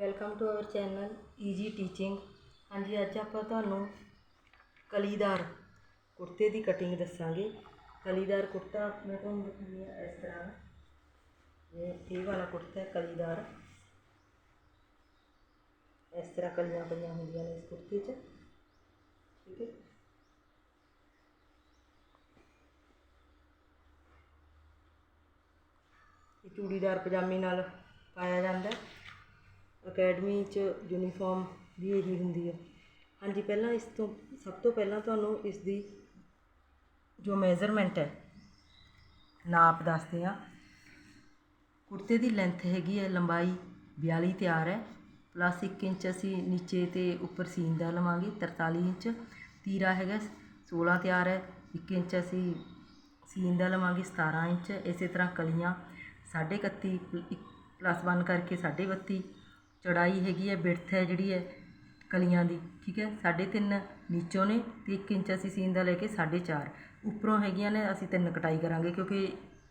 Welcome to our channel easy teaching ਹਾਂਜੀ, ਅੱਜ ਆਪਾਂ ਤੁਹਾਨੂੰ ਕਲੀਦਾਰ ਕੁੜਤੇ ਦੀ ਕਟਿੰਗ ਦੱਸਾਂਗੇ। ਕਲੀਦਾਰ ਕੁੜਤਾ ਮੈਂ ਤੁਹਾਨੂੰ ਦਿਖਾਉਂਦੀ ਹਾਂ ਇਸ ਤਰ੍ਹਾਂ। ਇਹ ਇਹ ਵਾਲਾ ਕੁੜਤਾ ਹੈ ਕਲੀਦਾਰ। ਇਸ ਤਰ੍ਹਾਂ ਕਲੀਆਂ ਪਈਆਂ ਹੁੰਦੀਆਂ ਨੇ ਇਸ ਕੁੜਤੇ 'ਚ। ਠੀਕ ਹੈ। ਇਹ ਚੂੜੀਦਾਰ ਪਜਾਮੇ ਨਾਲ ਪਾਇਆ ਜਾਂਦਾ ਹੈ। ਅਕੈਡਮੀ 'ਚ ਯੂਨੀਫਾਰਮ ਵੀ ਇਹੀ ਹੁੰਦੀ ਹੈ ਹਾਂਜੀ, ਪਹਿਲਾਂ ਇਸ ਤੋਂ, ਸਭ ਤੋਂ ਪਹਿਲਾਂ ਤੁਹਾਨੂੰ ਇਸ ਦੀ ਜੋ ਮੈਜ਼ਰਮੈਂਟ ਹੈ, ਨਾਪ ਦੱਸਦੇ ਹਾਂ। ਕੁੜਤੇ ਦੀ ਲੈਂਥ ਹੈਗੀ ਹੈ, ਲੰਬਾਈ 42 ਤਿਆਰ ਹੈ। ਪਲੱਸ 1 ਇੰਚ ਅਸੀਂ ਨੀਚੇ ਤੇ ਉੱਪਰ ਸੀਨ ਦਾ ਲਵਾਂਗੇ 43 ਇੰਚ। ਤੀਰਾ ਹੈਗਾ 16 ਤਿਆਰ ਹੈ। 1 ਇੰਚ ਅਸੀਂ ਸੀਨ ਦਾ ਲਵਾਂਗੇ 17 ਇੰਚ। ਇਸੇ ਤਰ੍ਹਾਂ ਕਲੀਆਂ 31 ਪਲੱਸ 1 ਕਰਕੇ 32 ਚੌੜਾਈ ਹੈਗੀ ਹੈ ਬਿੜਥ ਹੈ ਜਿਹੜੀ ਹੈ ਕਲੀਆਂ ਦੀ, ਠੀਕ ਹੈ? 3.5 ਨੀਚੋਂ ਨੇ ਅਤੇ ਇੱਕ ਇੰਚ ਅਸੀਂ ਸੀਨ ਦਾ ਲੈ ਕੇ 4.5 ਉੱਪਰੋਂ ਹੈਗੀਆਂ ਨੇ, ਅਸੀਂ ਤਿੰਨ ਕਟਾਈ ਕਰਾਂਗੇ ਕਿਉਂਕਿ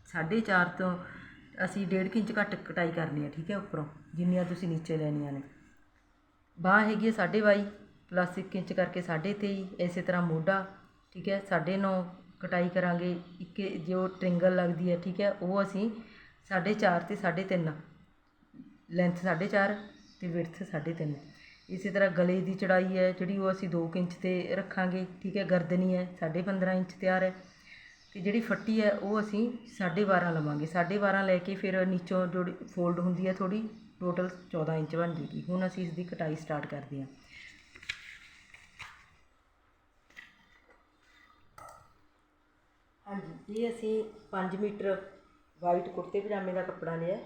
4.5 ਤੋਂ ਅਸੀਂ 1.5 ਇੰਚ ਘੱਟ ਕਟਾਈ ਕਰਨੀ ਹੈ, ਠੀਕ ਹੈ? ਉੱਪਰੋਂ, ਜਿੰਨੀਆਂ ਤੁਸੀਂ ਨੀਚੇ ਲੈਣੀਆਂ ਨੇ। ਬਾਂਹ ਹੈਗੀ ਹੈ 22 ਪਲੱਸ 1 ਇੰਚ ਕਰਕੇ 23 ਇਸੇ ਤਰ੍ਹਾਂ ਮੋਢਾ, ਠੀਕ ਹੈ? 9.5 ਕਟਾਈ ਕਰਾਂਗੇ, ਇੱਕ ਜੋ ਟ੍ਰਿੰਗਲ ਲੱਗਦੀ ਹੈ, ਠੀਕ ਹੈ? ਉਹ ਅਸੀਂ 4.5 ਤੇ 3.5 ਲੈਂਥ 4.5 ਤੇ ਵਿਡਥ 3.5 ਇਸੇ ਤਰ੍ਹਾਂ ਗਲੇ ਦੀ ਚੜਾਈ ਹੈ, ਜਿਹੜੀ ਉਹ ਅਸੀਂ 2 ਇੰਚ ਤੇ ਰੱਖਾਂਗੇ, ਠੀਕ ਹੈ, ਗਰਦਨੀ ਹੈ 15.5 ਇੰਚ ਤਿਆਰ ਹੈ। ਤੇ ਜਿਹੜੀ ਫੱਟੀ ਹੈ, ਉਹ ਅਸੀਂ 12.5 ਲਵਾਂਗੇ। 12.5 ਲੈ ਕੇ ਫਿਰ ਨੀਚੋਂ ਜਿਹੜੀ ਫੋਲਡ ਹੁੰਦੀ ਹੈ ਥੋੜੀ ਟੋਟਲ 14 ਇੰਚ ਬਣ ਜੂਗੀ। ਹੁਣ ਅਸੀਂ ਇਸ ਦੀ ਕਟਾਈ ਸਟਾਰਟ ਕਰਦੇ ਹਾਂ। ਹਾਂਜੀ, ਇਹ ਅਸੀਂ 5 ਮੀਟਰ ਵਾਈਟ ਕੁੜਤੇ ਪਜਾਮੇ ਦਾ ਕੱਪੜਾ ਲਿਆ।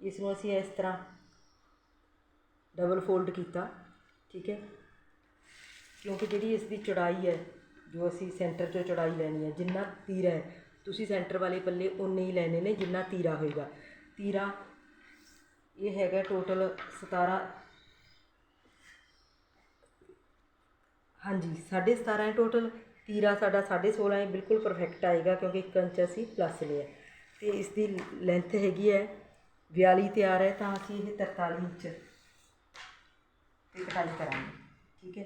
ਇਸ ਨੂੰ ਅਸੀਂ ਇਸ ਤਰ੍ਹਾਂ ਡਬਲ ਫੋਲਡ ਕੀਤਾ, ਠੀਕ ਹੈ? ਕਿਉਂਕਿ ਜਿਹੜੀ ਇਸ ਦੀ ਚੌੜਾਈ ਹੈ, ਜੋ ਅਸੀਂ ਸੈਂਟਰ 'ਚੋਂ ਚੌੜਾਈ ਲੈਣੀ ਹੈ, ਜਿੰਨਾ ਤੀਰਾ ਹੈ, ਤੁਸੀਂ ਸੈਂਟਰ ਵਾਲੇ ਪੱਲੇ ਉਨੇ ਹੀ ਲੈਣੇ ਨੇ ਜਿੰਨਾ ਤੀਰਾ ਹੋਏਗਾ। ਤੀਰਾ ਇਹ ਹੈਗਾ ਟੋਟਲ 17 ਹਾਂਜੀ 17.5 ਹੈ ਟੋਟਲ ਤੀਰਾ ਸਾਡਾ 16.5 ਹੈ, ਬਿਲਕੁਲ ਪਰਫੈਕਟ ਆਏਗਾ ਕਿਉਂਕਿ 1 ਇੰਚ ਅਸੀਂ ਪਲੱਸ ਲਿਆ ਤੇ ਇਸ ਦੀ ਲੈਂਥ ਹੈਗੀ ਹੈ 42 ਤਿਆਰ ਹੈ, ਤਾਂ ਅਸੀਂ ਇਹ 43 ਇੰਚ ਤੇ ਕਟਾਈ ਕਰਾਂਗੇ, ਠੀਕ ਹੈ?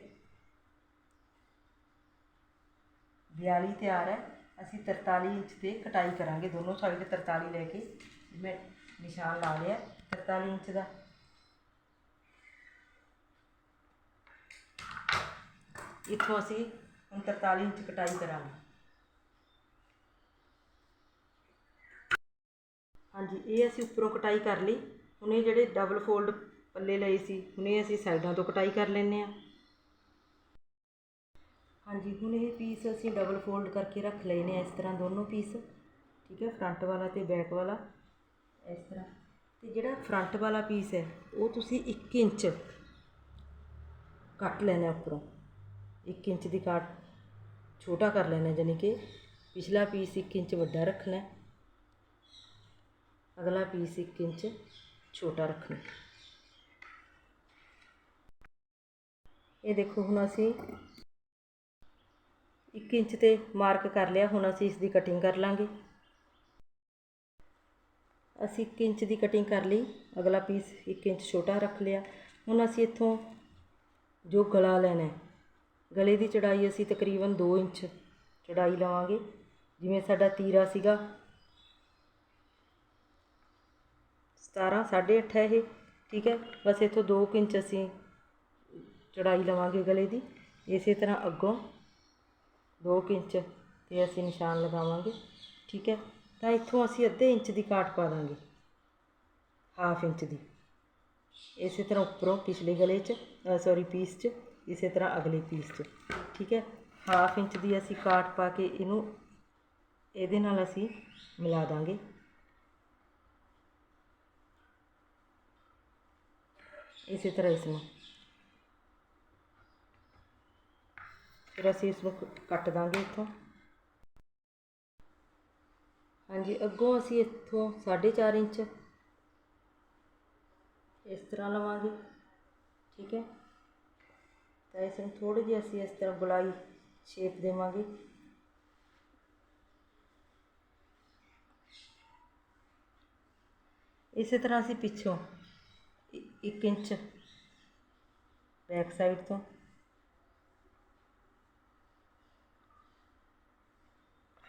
42 ਤਿਆਰ ਹੈ, ਅਸੀਂ 43 ਇੰਚ ਤੇ ਕਟਾਈ ਕਰਾਂਗੇ, ਦੋਨੋਂ ਸਾਈਡ 43 ਲੈ ਕੇ, ਮੈਂ ਨਿਸ਼ਾਨ ਲਾ ਲਿਆ 43 ਇੰਚ ਦਾ। ਇੱਥੋਂ ਅਸੀਂ ਹੁਣ 43 ਇੰਚ ਕਟਾਈ ਕਰਾਂਗੇ। ਹਾਂਜੀ, ਇਹ ਅਸੀਂ ਉੱਪਰੋਂ ਕਟਾਈ ਕਰ ਲਈ, ਹੁਣ ਇਹ ਜਿਹੜੇ ਡਬਲ ਫੋਲਡ ਪੱਲੇ ਲਏ ਸੀ। ਹੁਣੇ ਅਸੀਂ ਸਾਈਡਾਂ ਤੋਂ ਕਟਾਈ ਕਰ ਲੈਂਦੇ ਆ ਹਾਂਜੀ, ਹੁਣ ਇਹ ਪੀਸ ਅਸੀਂ ਡਬਲ ਫੋਲਡ ਕਰਕੇ ਰੱਖ ਲਏ ਨੇ ਇਸ ਤਰ੍ਹਾਂ ਦੋਨੋਂ ਪੀਸ ਠੀਕ ਹੈ ਫਰੰਟ ਵਾਲਾ ਤੇ ਬੈਕ ਵਾਲਾ। ਇਸ ਤਰ੍ਹਾਂ। ਤੇ ਜਿਹੜਾ ਫਰੰਟ ਵਾਲਾ ਪੀਸ ਹੈ, ਉਹ ਤੁਸੀਂ 1 ਇੰਚ ਕੱਟ ਲੈਣਾ ਉੱਪਰੋਂ। 1 ਇੰਚ ਦੀ ਕਾਟ ਛੋਟਾ ਕਰ ਲੈਣਾ ਜਾਨੀ ਕਿ ਪਿਛਲਾ ਪੀਸ 1 ਇੰਚ ਵੱਡਾ ਰੱਖਣਾ ਅਗਲਾ ਪੀਸ 1 ਇੰਚ ਛੋਟਾ ਰੱਖਣਾ ਇਹ ਦੇਖੋ ਹੁਣ ਅਸੀਂ 1 ਇੰਚ ਤੇ ਮਾਰਕ ਕਰ ਲਿਆ, ਹੁਣ ਅਸੀਂ ਇਸ ਦੀ ਕਟਿੰਗ ਕਰ ਲਾਂਗੇ। ਅਸੀਂ 1 ਇੰਚ ਦੀ ਕਟਿੰਗ ਕਰ ਲਈ, ਅਗਲਾ ਪੀਸ 1 ਇੰਚ ਛੋਟਾ ਰੱਖ ਲਿਆ। ਹੁਣ ਅਸੀਂ ਇੱਥੋਂ ਜੋ ਗਲਾ ਲੈਣਾ ਹੈ, ਗਲੇ ਦੀ ਚੜਾਈ ਅਸੀਂ ਤਕਰੀਬਨ 2 ਇੰਚ ਚੜਾਈ ਲਵਾਂਗੇ। ਜਿਵੇਂ ਸਾਡਾ ਤੀਰਾ ਸੀਗਾ 17 8.5 ਹੈ ਇਹ, ਠੀਕ ਹੈ? ਬਸ ਇੱਥੋਂ 2 ਇੰਚ ਅਸੀਂ ਚੜਾਈ ਲਵਾਂਗੇ ਗਲੇ ਦੀ। ਇਸੇ ਤਰ੍ਹਾਂ ਅੱਗੋਂ 2 ਇੰਚ ਤੇ ਅਸੀਂ ਨਿਸ਼ਾਨ ਲਗਾਵਾਂਗੇ, ਠੀਕ ਹੈ? ਤਾਂ ਇੱਥੋਂ ਅਸੀਂ ਅੱਧੇ ਇੰਚ ਦੀ ਕਾਟ ਪਾ ਦਾਂਗੇ, ਹਾਫ ਇੰਚ ਦੀ। ਇਸੇ ਤਰ੍ਹਾਂ ਉੱਪਰੋਂ ਪਿਛਲੇ ਗਲੇ 'ਚ ਸੌਰੀ ਪੀਸ 'ਚ, ਇਸੇ ਤਰ੍ਹਾਂ ਅਗਲੇ ਪੀਸ 'ਚ, ਠੀਕ ਹੈ? ਹਾਫ ਇੰਚ ਦੀ ਅਸੀਂ ਕਾਟ ਪਾ ਕੇ ਇਹਨੂੰ ਇਹਦੇ ਨਾਲ ਅਸੀਂ ਮਿਲਾ ਦਾਂਗੇ। ਇਸੇ ਤਰ੍ਹਾਂ ਇਸ ਨੂੰ। ਫਿਰ ਅਸੀਂ ਇਸ ਨੂੰ ਕੱਟ ਦਾਂਗੇ ਇੱਥੋਂ। ਹਾਂਜੀ, ਅੱਗੋਂ ਅਸੀਂ ਇੱਥੋਂ 4.5 ਇੰਚ ਇਸ ਤਰ੍ਹਾਂ ਲਵਾਂਗੇ, ਠੀਕ ਹੈ? ਤਾਂ ਇਸ ਨੂੰ ਥੋੜੀ ਜਿਹੀ ਅਸੀਂ ਇਸ ਤਰ੍ਹਾਂ ਗੁਲਾਈ ਸ਼ੇਪ ਦੇਵਾਂਗੇ। ਇਸੇ ਤਰ੍ਹਾਂ ਅਸੀਂ ਪਿੱਛੋਂ 1 ਇੰਚ ਬੈਕ ਸਾਈਡ ਤੋਂ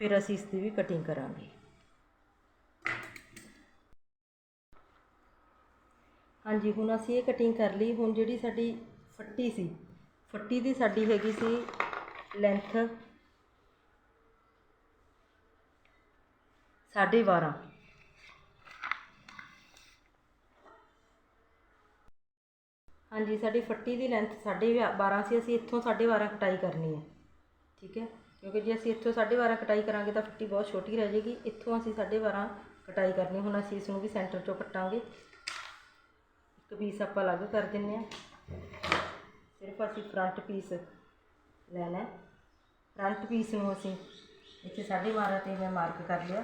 ਫਿਰ ਅਸੀਂ ਇਸ ਦੀ ਵੀ ਕਟਿੰਗ ਕਰਾਂਗੇ। ਹਾਂਜੀ, ਹੁਣ ਅਸੀਂ ਇਹ ਕਟਿੰਗ ਕਰ ਲਈ। ਹੁਣ ਜਿਹੜੀ ਸਾਡੀ ਫੱਟੀ ਸੀ, ਫੱਟੀ ਦੀ ਸਾਡੀ ਹੈਗੀ ਸੀ ਲੈਂਥ ਸਾਢੇ 12 ਹਾਂਜੀ, ਸਾਡੀ ਫੱਟੀ ਦੀ ਲੈਂਥ ਸਾਢੇ 12 ਸੀ। ਅਸੀਂ ਇੱਥੋਂ ਸਾਢੇ 12 ਕਟਾਈ ਕਰਨੀ ਹੈ। ਠੀਕ ਹੈ? ਕਿਉਂਕਿ ਜੇ ਅਸੀਂ ਇੱਥੋਂ ਸਾਢੇ 12 ਕਟਾਈ ਕਰਾਂਗੇ ਤਾਂ ਫੱਟੀ ਬਹੁਤ ਛੋਟੀ ਰਹਿ ਜਾਏਗੀ। ਇੱਥੋਂ ਅਸੀਂ ਸਾਢੇ 12 ਕਟਾਈ ਕਰਨੀ ਹੁਣ ਅਸੀਂ ਇਸ ਨੂੰ ਵੀ ਸੈਂਟਰ ਚੋਂ ਕੱਟਾਂਗੇ। ਇੱਕ ਪੀਸ ਆਪਾਂ ਅਲੱਗ ਕਰ ਦਿੰਨੇ ਆ ਸਿਰਫ ਅਸੀਂ ਫਰੰਟ ਪੀਸ ਲੈਣਾ ਫਰੰਟ ਪੀਸ ਨੂੰ ਅਸੀਂ ਇੱਥੇ ਸਾਢੇ 12 ਤੇ ਮੈਂ ਮਾਰਕ ਕਰ ਲਿਆ।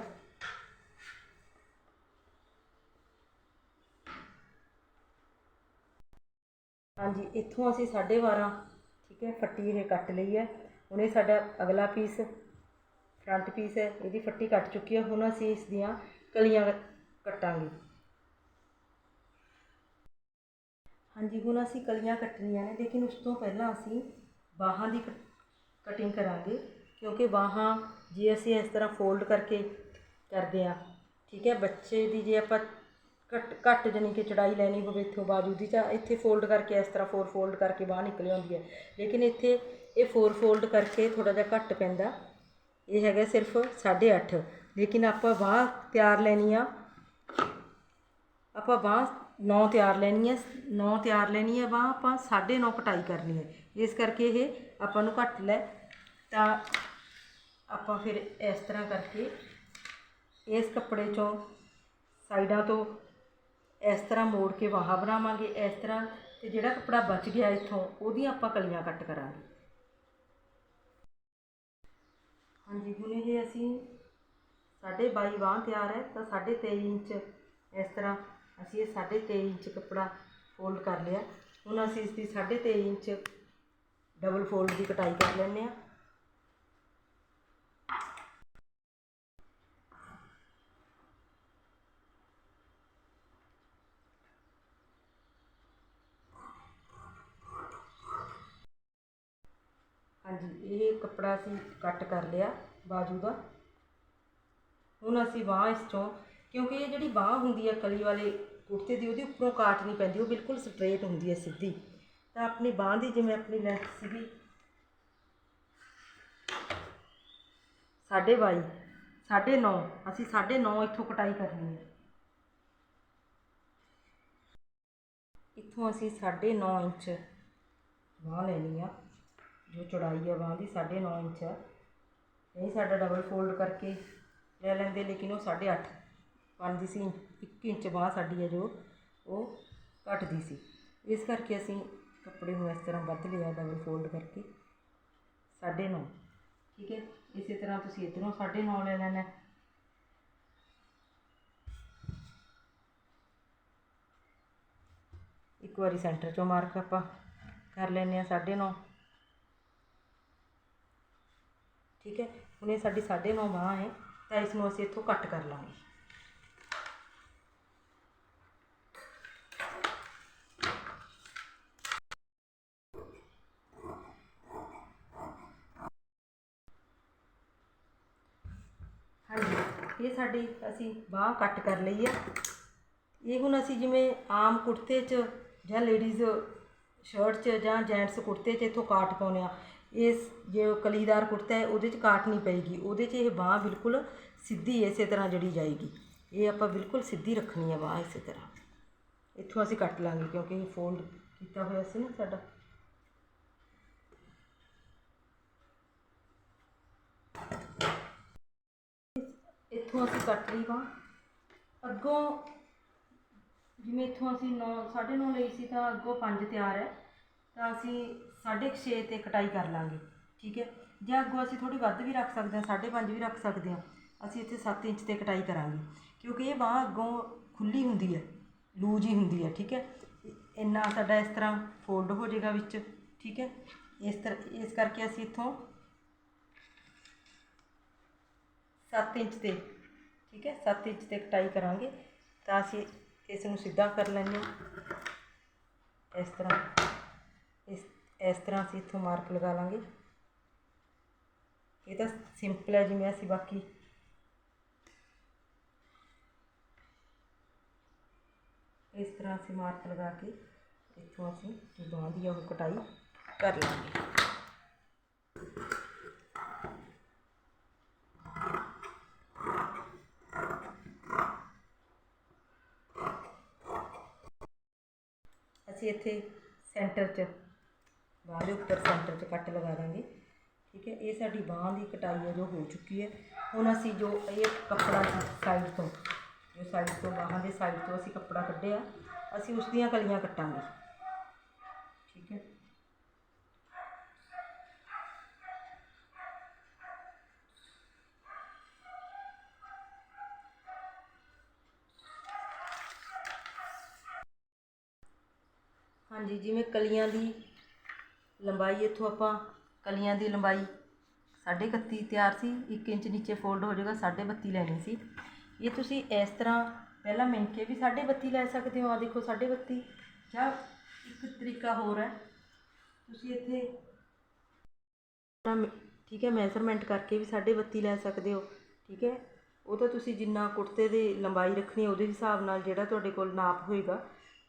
ਹਾਂਜੀ, ਇੱਥੋਂ ਅਸੀਂ 12.5 ਠੀਕ ਹੈ, ਫੱਟੀ ਇਹ ਕੱਟ ਲਈ ਹੈ। ਹੁਣ ਇਹ ਸਾਡਾ ਅਗਲਾ ਪੀਸ ਫਰੰਟ ਪੀਸ ਹੈ, ਇਹਦੀ ਫੱਟੀ ਕੱਟ ਚੁੱਕੀ ਹੈ। ਹੁਣ ਅਸੀਂ ਇਸ ਦੀਆਂ ਕਲੀਆਂ ਕੱਟਾਂਗੇ। ਹਾਂਜੀ, ਹੁਣ ਅਸੀਂ ਕਲੀਆਂ ਕੱਟਣੀਆਂ ਨੇ। ਲੇਕਿਨ ਉਸ ਤੋਂ ਪਹਿਲਾਂ ਅਸੀਂ ਬਾਹਾਂ ਦੀ ਕਟਿੰਗ ਕਰਾਂਗੇ। ਕਿਉਂਕਿ ਬਾਹਾਂ ਜੇ ਅਸੀਂ ਇਸ ਤਰ੍ਹਾਂ ਫੋਲਡ ਕਰਕੇ ਕਰਦੇ ਆ ਠੀਕ ਹੈ, ਬੱਚੇ ਦੀ ਜੇ ਆਪਾਂ ਘੱਟ ਘੱਟ ਜਾਣੀ ਕਿ ਚੜਾਈ ਲੈਣੀ ਹੋਵੇ ਇੱਥੋਂ ਬਾਜੂ ਦੀ ਤਾਂ ਇੱਥੇ ਫੋਲਡ ਕਰਕੇ ਇਸ ਤਰ੍ਹਾਂ ਫੋਰ ਫੋਲਡ ਕਰਕੇ ਬਾਹਰ ਨਿਕਲ ਆਉਂਦੀ ਹੈ। ਲੇਕਿਨ ਇੱਥੇ ਇਹ ਫੋਰ ਫੋਲਡ ਕਰਕੇ ਥੋੜਾ ਜਿਹਾ ਘੱਟ ਪੈਂਦਾ। ਇਹ ਹੈਗਾ ਸਿਰਫ 8.5 ਲੇਕਿਨ ਆਪਾਂ ਬਾਹ ਤਿਆਰ ਲੈਣੀ ਆ। ਆਪਾਂ ਬਾਹ 9 ਤਿਆਰ ਲੈਣੀ ਹੈ 9 ਤਿਆਰ ਲੈਣੀ ਹੈ ਬਾਹ, ਆਪਾਂ 9.5 ਕਟਾਈ ਕਰਨੀ ਹੈ ਇਸ ਕਰਕੇ ਇਹ ਆਪਾਂ ਨੂੰ ਘੱਟ ਲੈ। ਤਾਂ ਆਪਾਂ ਫਿਰ ਇਸ ਤਰ੍ਹਾਂ ਕਰਕੇ ਇਸ ਕੱਪੜੇ ਚੋਂ ਸਾਈਡਾਂ ਤੋਂ ਇਸ ਤਰ੍ਹਾਂ ਮੋੜ ਕੇ ਬਾਹਾਂ ਬਣਾਵਾਂਗੇ ਇਸ ਤਰ੍ਹਾਂ। ਤੇ ਜਿਹੜਾ ਕੱਪੜਾ ਬਚ ਗਿਆ ਇੱਥੋਂ, ਉਹਦੀਆਂ ਆਪਾਂ ਕਲੀਆਂ ਕੱਟ ਕਰਾਂਗੇ। ਹਾਂਜੀ, ਹੁਣ ਇਹ ਅਸੀਂ ਸਾਢੇ 22 ਬਾਂਹ ਤਿਆਰ ਹੈ, ਤਾਂ ਸਾਢੇ 23 ਇੰਚ ਇਸ ਤਰ੍ਹਾਂ ਅਸੀਂ ਇਹ ਸਾਢੇ 23 ਇੰਚ ਕੱਪੜਾ ਫੋਲਡ ਕਰ ਲਿਆ। ਹੁਣ ਅਸੀਂ ਇਸ ਦੀ ਸਾਢੇ 23 ਇੰਚ ਡਬਲ ਫੋਲਡ ਦੀ ਕਟਾਈ ਕਰ ਲੈਂਦੇ ਹਾਂ। ਹਾਂਜੀ, ਇਹ ਕੱਪੜਾ ਅਸੀਂ ਕੱਟ ਕਰ ਲਿਆ ਬਾਜੂ ਦਾ। ਹੁਣ ਅਸੀਂ ਬਾਂਹ ਇਸ ਚੋਂ, ਕਿਉਂਕਿ ਇਹ ਜਿਹੜੀ ਬਾਂਹ ਹੁੰਦੀ ਹੈ ਕਲੀ ਵਾਲੇ ਕੁੜਤੇ ਦੀ, ਉਹਦੇ ਉੱਪਰੋਂ ਕਾਟ ਨਹੀਂ ਪੈਂਦੀ, ਉਹ ਬਿਲਕੁਲ ਸਟ੍ਰੇਟ ਹੁੰਦੀ ਹੈ ਸਿੱਧੀ। ਤਾਂ ਆਪਣੀ ਬਾਂਹ ਦੀ ਜਿਵੇਂ ਆਪਣੀ ਲੈਂਥ ਸੀਗੀ, ਸਾਢੇ ਬਾਈ, ਸਾਢੇ ਨੌ, ਅਸੀਂ ਸਾਢੇ ਨੌ ਇੱਥੋਂ ਕਟਾਈ ਕਰਨੀ ਹੈ ਇੱਥੋਂ ਅਸੀਂ ਸਾਢੇ ਨੌ ਇੰਚ ਬਾਂਹ ਲੈਣੀ ਆ। ਜੋ ਚੌੜਾਈ ਹੈ ਬਾਂਹ ਦੀ 9.5 ਇੰਚ ਹੈ ਇਹ ਸਾਡਾ ਡਬਲ ਫੋਲਡ ਕਰਕੇ ਲੈ ਲੈਂਦੇ, ਲੇਕਿਨ ਉਹ 8.5 ਬਣਦੀ ਸੀ। 1 ਇੰਚ ਬਾਂਹ ਸਾਡੀ ਹੈ ਜੋ, ਉਹ ਘਟਦੀ ਸੀ। ਇਸ ਕਰਕੇ ਅਸੀਂ ਕੱਪੜੇ ਨੂੰ ਇਸ ਤਰ੍ਹਾਂ ਵੱਧ ਲਿਆ ਡਬਲ ਫੋਲਡ ਕਰਕੇ। 9.5 ਠੀਕ ਹੈ? ਇਸੇ ਤਰ੍ਹਾਂ ਤੁਸੀਂ ਇਧਰੋਂ 9.5 ਲੈ ਲੈਣਾ। ਇੱਕ ਵਾਰੀ ਸੈਂਟਰ ਚੋਂ ਮਾਰਕ ਆਪਾਂ ਕਰ ਲੈਂਦੇ ਆ 9.5 ਠੀਕ ਹੈ? ਹੁਣ ਇਹ ਸਾਡੀ 9.5 ਬਾਂਹ ਹੈ, ਤਾਂ ਇਸ ਨੂੰ ਅਸੀਂ ਇੱਥੋਂ ਕੱਟ ਕਰ ਲਾਂਗੇ। ਹਾਂਜੀ, ਇਹ ਸਾਡੀ ਅਸੀਂ ਬਾਂਹ ਕੱਟ ਕਰ ਲਈ ਹੈ। ਇਹ ਹੁਣ ਅਸੀਂ ਜਿਵੇਂ ਆਮ ਕੁੜਤੇ 'ਚ ਜਾਂ ਲੇਡੀਜ਼ ਸ਼ਰਟ 'ਚ ਜਾਂ ਜੈਂਟਸ ਕੁੜਤੇ 'ਚ ਇੱਥੋਂ ਕਾਟ ਪਾਉਂਦੇ ਆ ਇਸ ਜੋ ਕਲੀਦਾਰ ਕੁੜਤਾ ਹੈ, ਉਹਦੇ 'ਚ ਕਾਟ ਨਹੀਂ ਪਏਗੀ। ਉਹਦੇ 'ਚ ਇਹ ਬਾਹ ਬਿਲਕੁਲ ਸਿੱਧੀ ਇਸੇ ਤਰ੍ਹਾਂ ਜਿਹੜੀ ਜਾਏਗੀ। ਇਹ ਆਪਾਂ ਬਿਲਕੁਲ ਸਿੱਧੀ ਰੱਖਣੀ ਹੈ ਬਾਹ ਇਸੇ ਤਰ੍ਹਾਂ। ਇੱਥੋਂ ਅਸੀਂ ਕੱਟ ਲਾਂਗੇ ਕਿਉਂਕਿ ਇਹ ਫੋਲਡ ਕੀਤਾ ਹੋਇਆ ਸੀ ਨਾ ਸਾਡਾ। ਇੱਥੋਂ ਅਸੀਂ ਕੱਟ ਲਈ ਬਾਂਹ। ਅੱਗੋਂ ਜਿਵੇਂ ਇੱਥੋਂ ਅਸੀਂ 9 9.5 ਲਈ ਸੀ ਤਾਂ ਅੱਗੋਂ 5 ਤਿਆਰ ਹੈ। ਤਾਂ ਅਸੀਂ 6.5 ਤੇ ਕਟਾਈ ਕਰ ਲਾਂਗੇ, ਠੀਕ ਹੈ? ਜਾਂ ਅੱਗੋਂ ਅਸੀਂ ਥੋੜੀ ਵੱਧ ਵੀ ਰੱਖ ਸਕਦੇ ਹਾਂ 5.5 ਵੀ ਰੱਖ ਸਕਦੇ ਹਾਂ, ਅਸੀਂ ਇੱਥੇ 7 ਇੰਚ ਤੇ ਕਟਾਈ ਕਰਾਂਗੇ। ਕਿਉਂਕਿ ਇਹ ਬਾਹ ਅੱਗੋਂ ਖੁੱਲੀ ਹੁੰਦੀ ਹੈ, ਲੂਜ ਹੀ ਹੁੰਦੀ ਹੈ, ਠੀਕ ਹੈ? ਇੰਨਾ ਸਾਡਾ ਇਸ ਤਰ੍ਹਾਂ ਫੋਲਡ ਹੋ ਜਾਏਗਾ ਵਿੱਚ, ਠੀਕ ਹੈ? ਇਸ ਤਰ੍ਹਾਂ ਇਸ ਕਰਕੇ ਅਸੀਂ ਇੱਥੋਂ 7 ਇੰਚ ਤੇ, ਠੀਕ ਹੈ? 7 ਇੰਚ ਤੇ ਕਟਾਈ ਕਰਾਂਗੇ, ਤਾਂ ਅਸੀਂ ਇਸ ਨੂੰ ਸਿੱਧਾ ਕਰ ਲੈਂਦੇ ਹਾਂ। ਇਸ ਤਰ੍ਹਾਂ। ਇਸ ਇਸ ਤਰ੍ਹਾਂ ਅਸੀਂ ਇੱਥੋਂ ਮਾਰਕ ਲਗਾ ਲਾਂਗੇ। ਇਹ ਤਾਂ ਸਿੰਪਲ ਹੈ ਜਿਵੇਂ ਅਸੀਂ ਬਾਕੀ ਇਸ ਤਰ੍ਹਾਂ ਅਸੀਂ ਮਾਰਕ ਲਗਾ ਕੇ ਇੱਥੋਂ ਅਸੀਂ ਬਾਂਹ ਦੀ ਉਹ ਕਟਾਈ ਕਰ ਲਾਂਗੇ। ਅਸੀਂ ਇੱਥੇ ਸੈਂਟਰ 'ਚ ਬਾਂਹ ਦੇ ਉੱਪਰ ਸੈਂਟਰ 'ਚ ਕੱਟ ਲਗਾ ਦਾਂਗੇ। ਠੀਕ ਹੈ, ਇਹ ਸਾਡੀ ਬਾਂਹ ਦੀ ਕਟਾਈ ਹੈ ਜੋ ਹੋ ਚੁੱਕੀ ਹੈ। ਹੁਣ ਅਸੀਂ ਜੋ ਇਹ ਕੱਪੜਾ ਸਾਈਡ ਤੋਂ, ਜੋ ਸਾਈਡ ਤੋਂ ਬਾਹਾਂ ਦੇ ਸਾਈਡ ਤੋਂ ਅਸੀਂ ਕੱਪੜਾ ਕੱਢਿਆ, ਅਸੀਂ ਉਸ ਦੀਆਂ ਕਲੀਆਂ ਕੱਟਾਂਗੇ। ਠੀਕ ਹੈ। ਹਾਂਜੀ, ਜਿਵੇਂ ਕਲੀਆਂ ਦੀ ਲੰਬਾਈ ਇੱਥੋਂ ਆਪਾਂ ਕਲੀਆਂ ਦੀ ਲੰਬਾਈ ਸਾਢੇ ਇਕੱਤੀ ਤਿਆਰ ਸੀ 1 ਇੰਚ ਨੀਚੇ ਫੋਲਡ ਹੋ ਜਾਏਗਾ ਸਾਢੇ ਬੱਤੀ ਲੈਣੀ ਸੀ। ਇਹ ਤੁਸੀਂ ਇਸ ਤਰ੍ਹਾਂ ਪਹਿਲਾਂ ਮਿਣ ਕੇ ਵੀ ਸਾਢੇ ਬੱਤੀ ਲੈ ਸਕਦੇ ਹੋ ਆ ਦੇਖੋ ਸਾਢੇ ਬੱਤੀ। ਜਾਂ ਇੱਕ ਤਰੀਕਾ ਹੋਰ ਹੈ, ਤੁਸੀਂ ਇੱਥੇ ਮ- ਠੀਕ ਹੈ ਮੈਜ਼ਰਮੈਂਟ ਕਰਕੇ ਵੀ ਸਾਢੇ ਬੱਤੀ ਲੈ ਸਕਦੇ ਹੋ, ਠੀਕ ਹੈ। ਉਹ ਤਾਂ ਤੁਸੀਂ ਜਿੰਨਾ ਕੁੜਤੇ ਦੀ ਲੰਬਾਈ ਰੱਖਣੀ ਉਹਦੇ ਹਿਸਾਬ ਨਾਲ ਜਿਹੜਾ ਤੁਹਾਡੇ ਕੋਲ ਨਾਪ ਹੋਏਗਾ,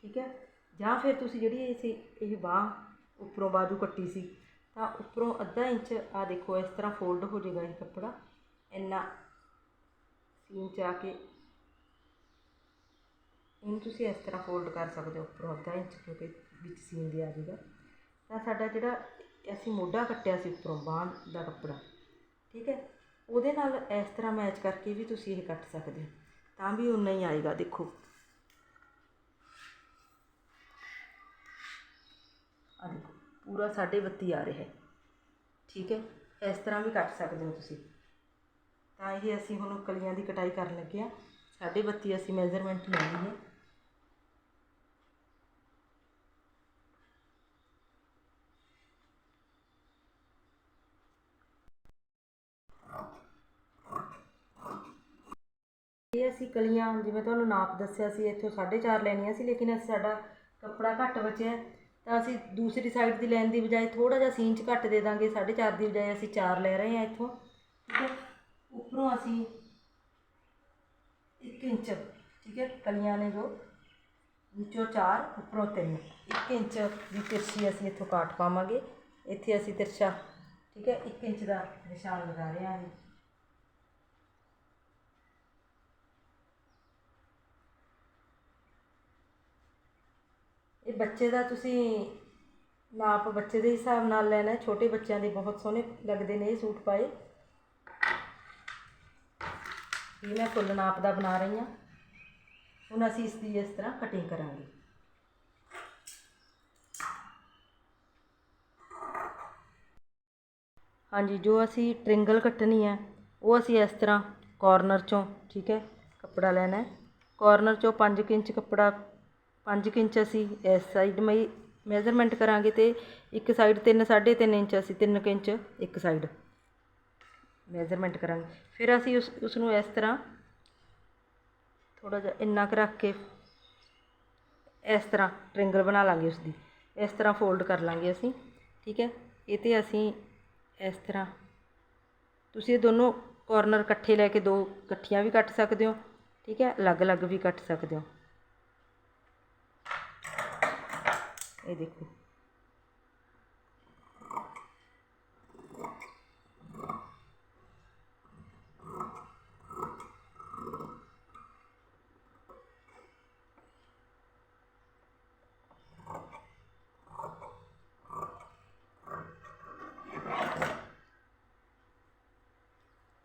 ਠੀਕ ਹੈ। ਜਾਂ ਫਿਰ ਤੁਸੀਂ ਜਿਹੜੀ ਇਹ ਸੀ, ਇਹ ਬਾਹ ਉੱਪਰੋਂ ਬਾਜੂ ਕੱਟੀ ਸੀ। ਤਾਂ ਉੱਪਰੋਂ ਅੱਧਾ ਇੰਚ ਆ ਦੇਖੋ, ਇਸ ਤਰ੍ਹਾਂ ਫੋਲਡ ਹੋ ਜਾਏਗਾ ਇਹ ਕੱਪੜਾ। ਇੰਨਾ ਸੀਨ ਚ ਆ ਕੇ ਇਹਨੂੰ ਤੁਸੀਂ ਇਸ ਤਰ੍ਹਾਂ ਫੋਲਡ ਕਰ ਸਕਦੇ ਹੋ ਉੱਪਰੋਂ ਅੱਧਾ ਇੰਚ, ਕਿਉਂਕਿ ਵਿੱਚ ਸੀਨ ਦੇ ਆ ਜਾਏਗਾ। ਤਾਂ ਸਾਡਾ ਜਿਹੜਾ ਅਸੀਂ ਮੋਢਾ ਕੱਟਿਆ ਸੀ ਉੱਪਰੋਂ ਬਾਂਹ ਦਾ ਕੱਪੜਾ, ਠੀਕ ਹੈ, ਉਹਦੇ ਨਾਲ ਇਸ ਤਰ੍ਹਾਂ ਮੈਚ ਕਰਕੇ ਵੀ ਤੁਸੀਂ ਇਹ ਕੱਟ ਸਕਦੇ ਹੋ। ਤਾਂ ਵੀ ਉਨਾ ਹੀ ਆਏਗਾ, ਦੇਖੋ ਆ ਦੇਖੋ ਪੂਰਾ ਸਾਢੇ ਬੱਤੀ ਆ ਰਿਹਾ ਹੈ। ਠੀਕ ਹੈ? ਇਸ ਤਰ੍ਹਾਂ ਵੀ ਕੱਟ ਸਕਦੇ ਹੋ ਤੁਸੀਂ। ਤਾਂ ਇਹ ਅਸੀਂ ਹੁਣ ਕਲੀਆਂ ਦੀ ਕਟਾਈ ਕਰਨ ਲੱਗੇ ਆ ਸਾਢੇ ਬੱਤੀ ਅਸੀਂ ਮੈਜ਼ਰਮੈਂਟ ਲੈਣੀ ਹੈ। ਇਹ ਅਸੀਂ ਕਲੀਆਂ, ਜਿਵੇਂ ਤੁਹਾਨੂੰ ਨਾਪ ਦੱਸਿਆ ਸੀ, ਇੱਥੋਂ 4.5 ਲੈਣੀਆਂ ਸੀ, ਲੇਕਿਨ ਅਸੀਂ ਸਾਡਾ ਕੱਪੜਾ ਘੱਟ ਬਚਿਆ ਤਾਂ ਅਸੀਂ ਦੂਸਰੀ ਸਾਈਡ ਦੀ ਲੈਣ ਦੀ ਬਜਾਏ ਥੋੜਾ ਜਿਹਾ ਸੀਨ ਚ ਘੱਟ ਦੇ ਦਾਂਗੇ 4.5 ਦੀ ਬਜਾਏ ਅਸੀਂ 4 ਲੈ ਰਹੇ ਹਾਂ ਇੱਥੋਂ। ਠੀਕ ਹੈ ਉੱਪਰੋਂ ਅਸੀਂ 1 ਇੰਚ, ਠੀਕ ਹੈ ਕਲੀਆਂ ਨੇ ਜੋ, ਵਿੱਚੋਂ 4 ਉੱਪਰੋਂ 3 1 ਇੰਚ ਦੀ ਤਿਰਛੀ ਅਸੀਂ ਇੱਥੋਂ ਕਾਟ ਪਾਵਾਂਗੇ। ਇੱਥੇ ਅਸੀਂ ਤਿਰਛਾ, ਠੀਕ ਹੈ 1 ਇੰਚ ਦਾ ਨਿਸ਼ਾਨ ਲਗਾ ਰਹੇ ਹਾਂ ਬੱਚੇ ਦਾ ਤੁਸੀਂ ਨਾਪ ਬੱਚੇ ਦੇ ਹਿਸਾਬ ਨਾਲ ਲੈਣਾ, ਛੋਟੇ ਬੱਚਿਆਂ ਦੇ ਬਹੁਤ ਸੋਹਣੇ ਲੱਗਦੇ ਨੇ ਇਹ ਸੂਟ ਪਾਏ। ਇਹ ਮੈਂ ਫੁੱਲ ਨਾਪ ਦਾ ਬਣਾ ਰਹੀ ਹਾਂ। ਹੁਣ ਅਸੀਂ ਇਸ ਦੀ ਇਸ ਤਰ੍ਹਾਂ ਕਟਿੰਗ ਕਰਾਂਗੇ। ਹਾਂਜੀ, ਜੋ ਅਸੀਂ ਟ੍ਰਿੰਗਲ ਕੱਟਣੀ ਹੈ, ਉਹ ਅਸੀਂ ਇਸ ਤਰ੍ਹਾਂ ਕਾਰਨਰ ਚੋਂ, ਠੀਕ ਹੈ, ਕੱਪੜਾ ਲੈਣਾ ਹੈ। ਕਾਰਨਰ ਚੋਂ 5 ਇੰਚ ਕੱਪੜਾ 5 ਇੰਚ ਅਸੀਂ ਇਸ ਸਾਈਡ ਮਈ ਮੈਜ਼ਰਮੈਂਟ ਕਰਾਂਗੇ ਤੇ ਇੱਕ ਸਾਈਡ 3 3.5 ਇੰਚ, ਅਸੀਂ 3 ਇੰਚ ਇੱਕ ਸਾਈਡ ਮੈਜ਼ਰਮੈਂਟ ਕਰਾਂਗੇ। ਫਿਰ ਅਸੀਂ ਉਸ ਉਸ ਨੂੰ ਇਸ ਤਰ੍ਹਾਂ ਥੋੜਾ ਜਿਹਾ ਇੰਨਾ ਕੁ ਰੱਖ ਕੇ ਇਸ ਤਰ੍ਹਾਂ ਟ੍ਰਿੰਗਲ ਬਣਾ ਲਾਂਗੇ ਉਸ ਦੀ ਇਸ ਤਰ੍ਹਾਂ ਫੋਲਡ ਕਰ ਲਾਂਗੇ ਅਸੀਂ, ਠੀਕ ਹੈ? ਇਹ ਤੇ ਅਸੀਂ ਇਸ ਤਰ੍ਹਾਂ ਤੁਸੀਂ ਇਹ ਦੋਨੋਂ ਕਾਰਨਰ ਇਕੱਠੇ ਲੈ ਕੇ ਦੋ ਇਕੱਠੀਆਂ ਵੀ ਕੱਟ ਸਕਦੇ ਹੋ, ਠੀਕ ਹੈ? ਅਲੱਗ-ਅਲੱਗ ਵੀ ਕੱਟ ਸਕਦੇ ਹੋ। ਇਹ ਦੇਖੋ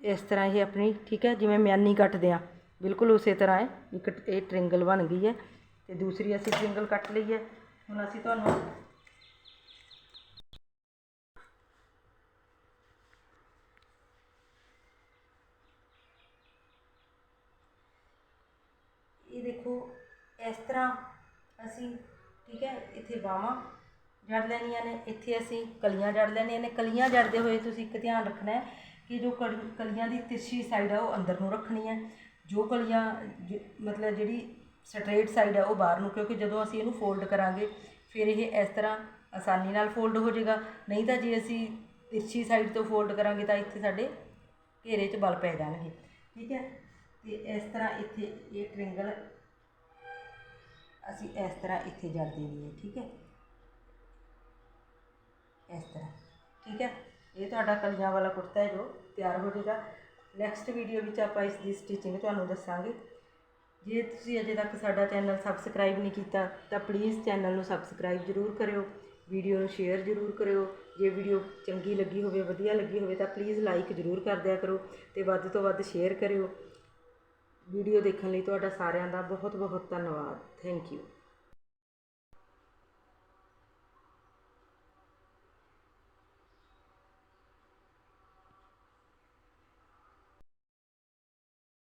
ਇਸ ਤਰ੍ਹਾਂ ਇਹ ਆਪਣੀ ਠੀਕ ਹੈ ਜਿਵੇਂ ਮਿਆਨੀ ਕੱਟਦੇ ਆ ਬਿਲਕੁਲ ਉਸੇ ਤਰ੍ਹਾਂ ਹੈ ਇੱਕ ਇਹ ਟ੍ਰਿੰਗਲ ਬਣ ਗਈ ਹੈ ਤੇ ਦੂਸਰੀ ਅਸੀਂ ਟ੍ਰਿੰਗਲ ਕੱਟ ਲਈ ਹੈ ਹੁਣ ਅਸੀਂ ਤੁਹਾਨੂੰ ਇਹ ਦੇਖੋ, ਇਸ ਤਰ੍ਹਾਂ ਅਸੀਂ, ਠੀਕ ਹੈ, ਇੱਥੇ ਬਾਹਾਂ ਜੜ ਲੈਣੀਆਂ ਨੇ, ਇੱਥੇ ਅਸੀਂ ਕਲੀਆਂ ਜੜ ਲੈਣੀਆਂ ਨੇ। ਕਲੀਆਂ ਜੜਦੇ ਹੋਏ ਤੁਸੀਂ ਇੱਕ ਧਿਆਨ ਰੱਖਣਾ ਹੈ ਕਿ ਜੋ ਕਲ- ਕਲੀਆਂ ਦੀ ਤਿਰਛੀ ਸਾਈਡ ਹੈ ਉਹ ਅੰਦਰ ਨੂੰ ਰੱਖਣੀ ਹੈ। ਜੋ ਕਲੀਆਂ, ਜ- ਮਤਲਬ ਜਿਹੜੀ ਸਟ੍ਰੇਟ ਸਾਈਡ ਹੈ ਉਹ ਬਾਹਰ ਨੂੰ, ਕਿਉਂਕਿ ਜਦੋਂ ਅਸੀਂ ਇਹਨੂੰ ਫੋਲਡ ਕਰਾਂਗੇ, ਫਿਰ ਇਹ ਇਸ ਤਰ੍ਹਾਂ ਆਸਾਨੀ ਨਾਲ ਫੋਲਡ ਹੋ ਜਾਏਗਾ। ਨਹੀਂ ਤਾਂ ਜੇ ਅਸੀਂ ਤਿਰਛੀ ਸਾਈਡ ਤੋਂ ਫੋਲਡ ਕਰਾਂਗੇ ਤਾਂ ਇੱਥੇ ਸਾਡੇ ਘੇਰੇ 'ਚ ਬਲ ਪੈ ਜਾਣਗੇ। ਠੀਕ ਹੈ? ਤੇ ਇਸ ਤਰ੍ਹਾਂ ਇੱਥੇ ਇਹ ਟ੍ਰਿੰਗਲ ਅਸੀਂ ਇਸ ਤਰ੍ਹਾਂ ਇੱਥੇ ਜੜ ਦੇਣੀ ਹੈ, ਠੀਕ ਹੈ? ਇਸ ਤਰ੍ਹਾਂ, ਠੀਕ ਹੈ? ਇਹ ਤੁਹਾਡਾ ਕਲੀਆਂ ਵਾਲਾ ਕੁੜਤਾ ਹੈ ਜੋ ਤਿਆਰ ਹੋ ਜਾਏਗਾ। ਨੈਕਸਟ ਵੀਡੀਓ ਵਿੱਚ ਆਪਾਂ ਇਸ ਦੀ ਸਟਿਚਿੰਗ ਤੁਹਾਨੂੰ ਦੱਸਾਂਗੇ। ਜੇ ਤੁਸੀਂ ਅਜੇ ਤੱਕ ਸਾਡਾ ਚੈਨਲ ਸਬਸਕ੍ਰਾਈਬ ਨਹੀਂ ਕੀਤਾ, ਤਾਂ ਪਲੀਜ਼ ਚੈਨਲ ਨੂੰ ਸਬਸਕ੍ਰਾਈਬ ਜ਼ਰੂਰ ਕਰਿਓ ਵੀਡੀਓ ਨੂੰ ਸ਼ੇਅਰ ਜ਼ਰੂਰ ਕਰਿਓ। ਜੇ ਵੀਡੀਓ ਚੰਗੀ ਲੱਗੀ ਹੋਵੇ, ਵਧੀਆ ਲੱਗੀ ਹੋਵੇ, ਤਾਂ ਪਲੀਜ਼ ਲਾਈਕ ਜ਼ਰੂਰ ਕਰ ਦਿਆ ਕਰੋ ਤੇ ਵੱਧ ਤੋਂ ਵੱਧ ਸ਼ੇਅਰ ਕਰਿਓ। ਵੀਡੀਓ ਦੇਖਣ ਲਈ ਤੁਹਾਡਾ ਸਾਰਿਆਂ ਦਾ ਬਹੁਤ ਬਹੁਤ ਧੰਨਵਾਦ। Thank you